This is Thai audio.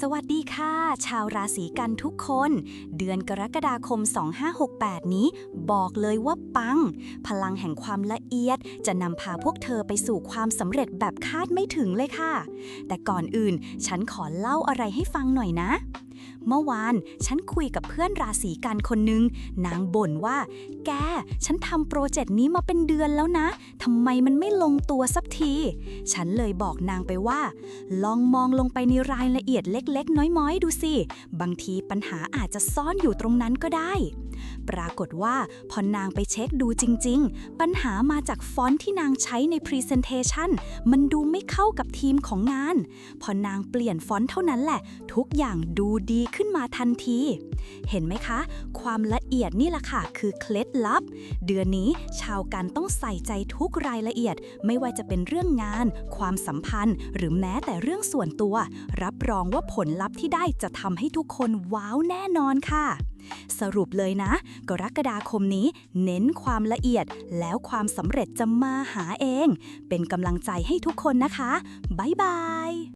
สวัสดีค่ะ ชาวราศีกันทุกคน เดือนกรกฎาคม 2568 นี้ บอกเลยว่าปัง พลังแห่งความละเอียด จะนำพาพวกเธอไปสู่ความสำเร็จแบบคาดไม่ถึงเลยค่ะ แต่ก่อนอื่น ฉันขอเล่าอะไรให้ฟังหน่อยนะ เมื่อวานฉันคุยกับเพื่อนราศีกันคนนึง นางบ่นว่า แก ฉันทำโปรเจกต์นี้มาเป็นเดือนแล้วนะทำไมมันไม่ลงตัวสักที ฉันเลยบอกนางไปว่า ลองมองลงไปในรายละเอียดเล็ก ๆ น้อยๆ ดูสิ บางทีปัญหาอาจจะซ่อนอยู่ตรงนั้นก็ได้ ปรากฏว่าพอนางไปเช็คดูจริง ๆ ปัญหามาจากฟอนต์ที่นางใช้ใน Presentation มันดูไม่เข้ากับทีมของงาน พอนางเปลี่ยนฟอนต์เท่านั้นแหละ ทุกอย่างดูดีขึ้นมาทันที เห็นไหมคะ ความละเอียดนี่แหละค่ะ คือเคล็ดลับ เดือนนี้ชาวกันต้องใส่ใจทุกรายละเอียด ไม่ว่าจะเป็นเรื่องงาน ความสัมพันธ์ หรือแม้แต่เรื่องส่วนตัว รับรองว่าผลลัพธ์ที่ได้จะทำให้ทุกคนว้าวแน่นอนค่ะ สรุปเลยนะ กรกฎาคมนี้เน้นความละเอียดแล้วความสำเร็จจะมาหาเอง เป็นกำลังใจให้ทุกคนนะคะ บ๊ายบาย